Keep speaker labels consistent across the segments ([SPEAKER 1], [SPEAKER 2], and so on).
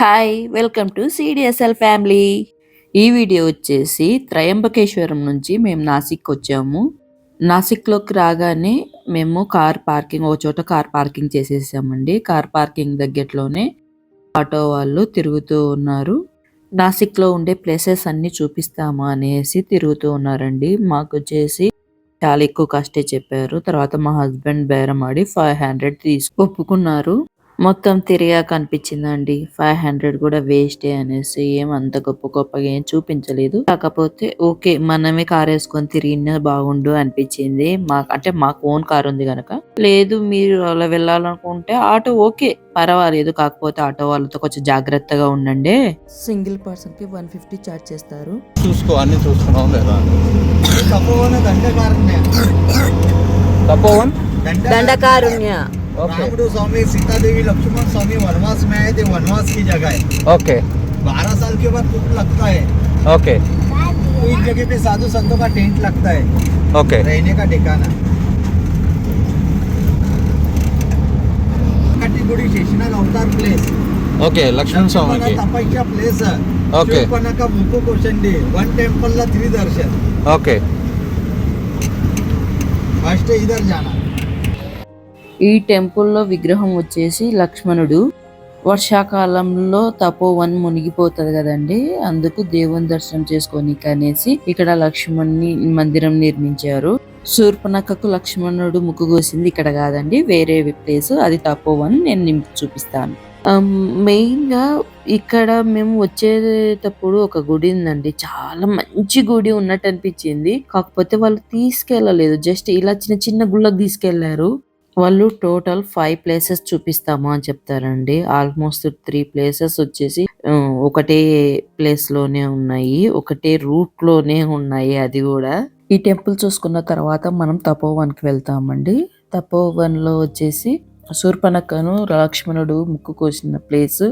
[SPEAKER 1] Hi welcome to CDSL family ఈ video వచ్చేసి త్రయంబకేశ్వరం నుంచి మేము నాసిక్ వచ్చాము. నాసిక్లోకి రాగానే మేము కార్ పార్కింగ్ ఒక చోట కార్ పార్కింగ్ చేసేసామండి. కార్ పార్కింగ్ దగ్గరలోనే ఆటో వాళ్ళు తిరుగుతూ ఉన్నారు. నాసిక్లో ఉండే ప్లేసెస్ అన్ని చూపిస్తాము అనేసి తిరుగుతూ ఉన్నారండి. మాకు వచ్చేసి చాలా ఎక్కువ కాస్టే చెప్పారు. తర్వాత మా హస్బెండ్ బేరం ఆడి ఫైవ్ హండ్రెడ్ తీసుకు ఒప్పుకున్నారు. మొత్తం తిరిగా కనిపించిందండి ఫైవ్ హండ్రెడ్ కూడా వేస్టే అనేసి ఏం అంత గొప్ప గొప్పగా ఏం చూపించలేదు. కాకపోతే ఓకే మనమే కార్ వేసుకొని తిరిగినా బాగుండు అనిపించింది. మా అంటే మాకు ఓన్ కార్ ఉంది కనుక లేదు మీరు అలా వెళ్ళాలనుకుంటే ఆటో ఓకే పర్వాలేదు. కాకపోతే ఆటో వాళ్ళతో కొంచెం జాగ్రత్తగా ఉండండి. సింగిల్ పర్సన్కి వన్ ఫిఫ్టీ చార్జ్ చేస్తారు.
[SPEAKER 2] చూసుకో అన్ని చూసుకున్నాం లేదా?
[SPEAKER 1] దండకారుణ్య.
[SPEAKER 3] रामडू स्वामी सीता देवी लक्ष्मण स्वामी वनवास में आए थे वनवास की जगह है।
[SPEAKER 2] ओके
[SPEAKER 3] बारह साल के बाद कुंभ लगता है। ओके एक जगह पे साधु संतों का टेंट लगता है।
[SPEAKER 2] ओके
[SPEAKER 3] रहने का ठिकाना। काटीगुड़ी स्टेशनल अवतार प्लेस
[SPEAKER 2] ओके लक्ष्मण स्वामी की
[SPEAKER 3] तपस्या प्लेस ओके शिवपनाका मुको कोशंडी वन टेंपल ला थ्री दर्शन
[SPEAKER 2] ओके
[SPEAKER 3] फ़र्स्ट इधर जाना।
[SPEAKER 1] ఈ టెంపుల్లో విగ్రహం వచ్చేసి లక్ష్మణుడు. వర్షాకాలంలో తపోవన్ మునిగిపోతుంది కదండి. అందుకు దేవుని దర్శనం చేసుకోనికి అనేసి ఇక్కడ లక్ష్మణ్ని మందిరం నిర్మించారు. శూర్పణఖకు లక్ష్మణుడు ముక్కుగోసింది ఇక్కడ కాదండి. వేరే ప్లేస్ అది తపోవన్ నేను నింపి చూపిస్తాను. మెయిన్గా ఇక్కడ మేము వచ్చేటప్పుడు ఒక గుడి ఉందండి. చాలా మంచి గుడి ఉన్నట్టు అనిపించింది. కాకపోతే వాళ్ళు తీసుకెళ్ళలేదు. జస్ట్ ఇలా చిన్న చిన్న గుళ్ళకు తీసుకెళ్ళారు వాళ్ళు టోటల్ ఫైవ్ ప్లేసెస్ చూపిస్తాము అని చెప్తారండి. ఆల్మోస్ట్ త్రీ ప్లేసెస్ వచ్చేసి ఒకటే ప్లేస్లోనే ఉన్నాయి. ఒకటే రూట్లోనే ఉన్నాయి అది కూడా. ఈ టెంపుల్ చూసుకున్న తర్వాత మనం తపోవన్కి వెళ్తామండి. తపోవన్లో వచ్చేసి శూర్పణఖను లక్ష్మణుడు ముక్కు కోసిన ప్లేస్.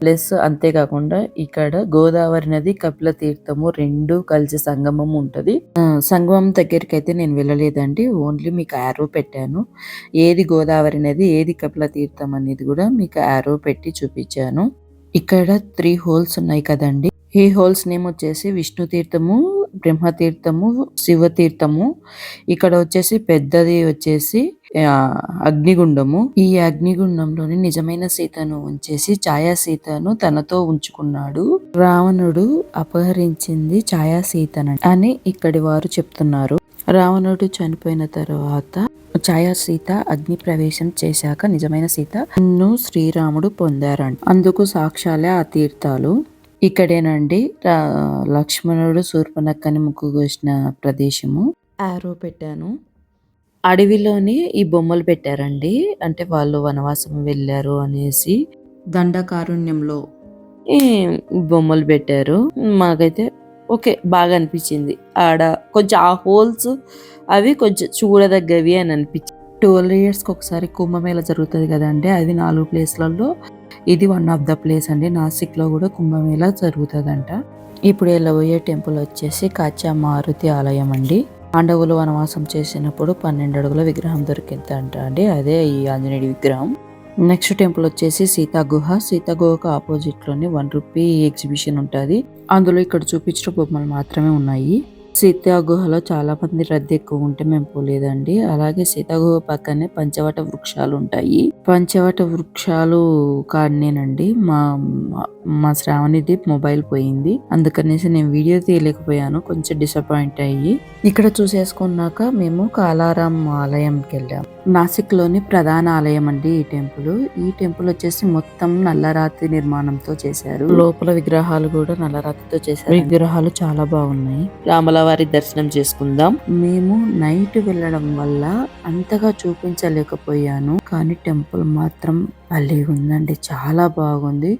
[SPEAKER 1] ప్లస్ అంతేకాకుండా ఇక్కడ గోదావరి నది కపిల తీర్థము రెండు కలిసి సంగమం ఉంటుంది. ఆ, సంగమం దగ్గరికి అయితే నేను వెళ్ళలేదండి. ఓన్లీ మీకు యారో పెట్టాను. ఏది గోదావరి నది ఏది కపిల తీర్థం అనేది కూడా మీకు యారో పెట్టి చూపించాను. ఇక్కడ త్రీ హోల్స్ ఉన్నాయి కదండి. ఈ హోల్స్ నేమ్ వచ్చేసి విష్ణు తీర్థము బ్రహ్మ తీర్థము శివ తీర్థము. ఇక్కడ వచ్చేసి పెద్దది వచ్చేసి అగ్నిగుండము. ఈ అగ్నిగుండంలోని నిజమైన సీతను ఉంచేసి ఛాయా సీతను తనతో ఉంచుకున్నాడు. రావణుడు అపహరించింది ఛాయా సీతను అని ఇక్కడి వారు చెప్తున్నారు. రావణుడు చనిపోయిన తర్వాత ఛాయా సీత అగ్ని ప్రవేశం చేశాక నిజమైన సీతను శ్రీరాముడు పొందారంట అందుకు సాక్ష్యాలే ఆ తీర్థాలు. ఇక్కడేనండి రా- లక్ష్మణుడు శూర్పణక్కని ముక్కు కోసిన ప్రదేశము. ఆరో పెట్టాను. అడవిలోనే ఈ బొమ్మలు పెట్టారండి. అంటే వాళ్ళు వనవాసం వెళ్ళారు అనేసి. దండకారుణ్యంలో. ఈ బొమ్మలు పెట్టారు. మాకైతే ఓకే బాగా అనిపించింది. ఆడ కొంచెం ఆ హోల్స్ అవి కొంచెం చూడదగ్గవి అని అనిపించింది ట్వెల్వ్ ఇయర్స్కి ఒకసారి కుంభమేళ జరుగుతుంది కదండి. అది నాలుగు ప్లేస్లలో ఇది వన్ ఆఫ్ ద ప్లేస్ అండి. నాసిక్లో కూడా కుంభమేళ జరుగుతుందంట. ఇప్పుడు వెళ్ళబోయే టెంపుల్ వచ్చేసి కాచా మారుతి ఆలయం అండి. పాండవులు వనవాసం చేసినప్పుడు పన్నెండు అడుగుల విగ్రహం దొరికిందంట అండి. అదే ఈ ఆంజనేయుడి విగ్రహం. నెక్స్ట్ టెంపుల్ వచ్చేసి సీతా గుహ సీతా గుహకు ఆపోజిట్లోనే వన్ రూపీ ఎగ్జిబిషన్ ఉంటుంది. అందులో ఇక్కడ చూపించిన బొమ్మలు మాత్రమే ఉన్నాయి. సీతా గుహలో చాలా మంది రద్దీ ఎక్కువ ఉంటే మేము పోలేదండి. అలాగే సీతా గుహ పక్కనే పంచవట వృక్షాలు ఉంటాయి. పంచవట వృక్షాలు కాడనేనండి. మా మా- శ్రావణిది మొబైల్ పోయింది. అందుకనేసి నేను వీడియో తీయలేకపోయాను. కొంచెం డిసప్పాయింట్ అయ్యి. ఇక్కడ చూసేసుకున్నాక మేము కాలారాం ఆలయంకి వెళ్ళాం. నాసిక్లోని ప్రధాన ఆలయం అండి ఈ టెంపుల్. ఈ టెంపుల్ వచ్చేసి మొత్తం నల్లరాతి నిర్మాణంతో చేశారు. లోపల విగ్రహాలు కూడా నల్లరాతితో చేశారు. విగ్రహాలు చాలా బాగున్నాయి. రాముల అమ్మవారి దర్శనం చేసుకుందాం. మేము నైట్ వెళ్ళడం వల్ల అంతగా చూపించలేకపోయాను. కానీ టెంపుల్ మాత్రం భలే ఉందండి. చాలా బాగుంది.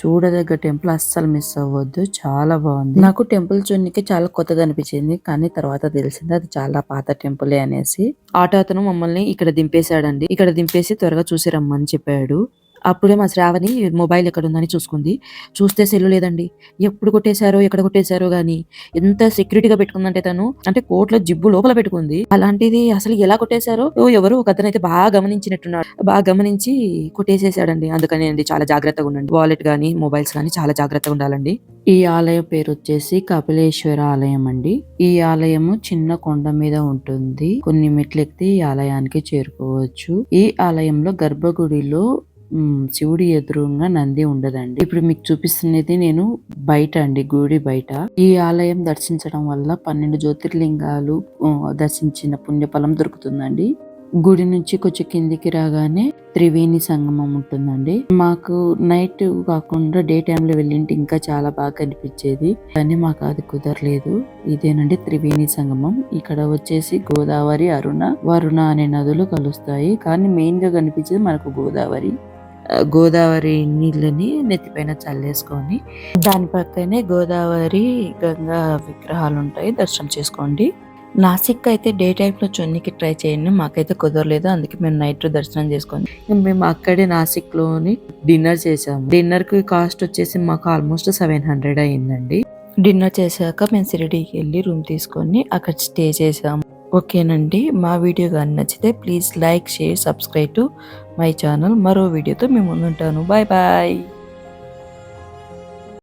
[SPEAKER 1] చూడదగ్గ టెంపుల్ అస్సలు మిస్ అవ్వద్దు. చాలా బాగుంది. నాకు టెంపుల్ చూడడానికి చాలా కొత్తది అనిపించింది. కానీ తర్వాత తెలిసింది అది చాలా పాత టెంపులే అనేసి. ఆటో అతను మమ్మల్ని ఇక్కడ దింపేశాడండి. ఇక్కడ దింపేసి త్వరగా చూసి రమ్మని చెప్పాడు. అప్పుడే మా శ్రావణి మొబైల్ ఎక్కడ ఉందని చూసుకుంది. చూస్తే సెల్లు లేదండి. ఎప్పుడు కొట్టేశారో ఎక్కడ కొట్టేశారో కానీ ఎంత సెక్యూరిటీగా పెట్టుకుందంటే తను అంటే కోట్లో జిబ్బు లోపల పెట్టుకుంది. అలాంటిది అసలు ఎలా కొట్టేశారో ఓ ఒక అతను అయితే బాగా గమనించినట్టున్నాడు. బాగా గమనించి కొట్టేసేసాడండి అందుకని అండి చాలా జాగ్రత్తగా ఉండండి. వాలెట్ కానీ మొబైల్స్ కానీ చాలా జాగ్రత్తగా ఉండాలండి. ఈ ఆలయం పేరు వచ్చేసి కపిలేశ్వర ఆలయం అండి. ఈ ఆలయము చిన్న కొండ మీద ఉంటుంది. కొన్ని మెట్లు ఎక్కితే ఈ ఆలయానికి చేరుకోవచ్చు. ఈ ఆలయంలో గర్భగుడిలో శివుడి ఎదురుగా నంది ఉండదండి. ఇప్పుడు మీకు చూపిస్తున్నది నేను బయట అండి గుడి బయట. ఈ ఆలయం దర్శించడం వల్ల పన్నెండు జ్యోతిర్లింగాలు దర్శించిన పుణ్యఫలం దొరుకుతుందండి. గుడి నుంచి కొంచెం కిందికి రాగానే త్రివేణి సంగమం ఉంటుందండి. మాకు నైట్ కాకుండా డే టైంలో వెళ్ళింటే ఇంకా చాలా బాగా కనిపించేది. కానీ మాకు అది కుదరలేదు. ఇదేనండి త్రివేణి సంగమం. ఇక్కడ వచ్చేసి గోదావరి అరుణ వరుణ అనే నదులు కలుస్తాయి. కానీ మెయిన్గా కనిపించేది మనకు గోదావరి. గోదావరి నీళ్ళని నెత్తిపైన చల్లేసుకొని దాని పక్కనే గోదావరి గంగా విగ్రహాలు ఉంటాయి దర్శనం చేసుకోండి. నాసిక్ అయితే డే టైంలో చున్నీకి ట్రై చేయండి మాకైతే కుదరలేదు అందుకే మేము నైట్ దర్శనం చేసుకొని మేము అక్కడే నాసిక్లోని డిన్నర్ చేసాము. డిన్నర్కి కాస్ట్ వచ్చేసి మాకు ఆల్మోస్ట్ సెవెన్ హండ్రెడ్ అయిందండి డిన్నర్ చేశాక మేము సిరిడీకి వెళ్ళి రూమ్ తీసుకొని అక్కడ స్టే చేసాము. ఓకేనండి. మా వీడియో కానీ నచ్చితే please like share subscribe to my channel. మరో వీడియోతో మేము ముందుంటాను. Bye bye.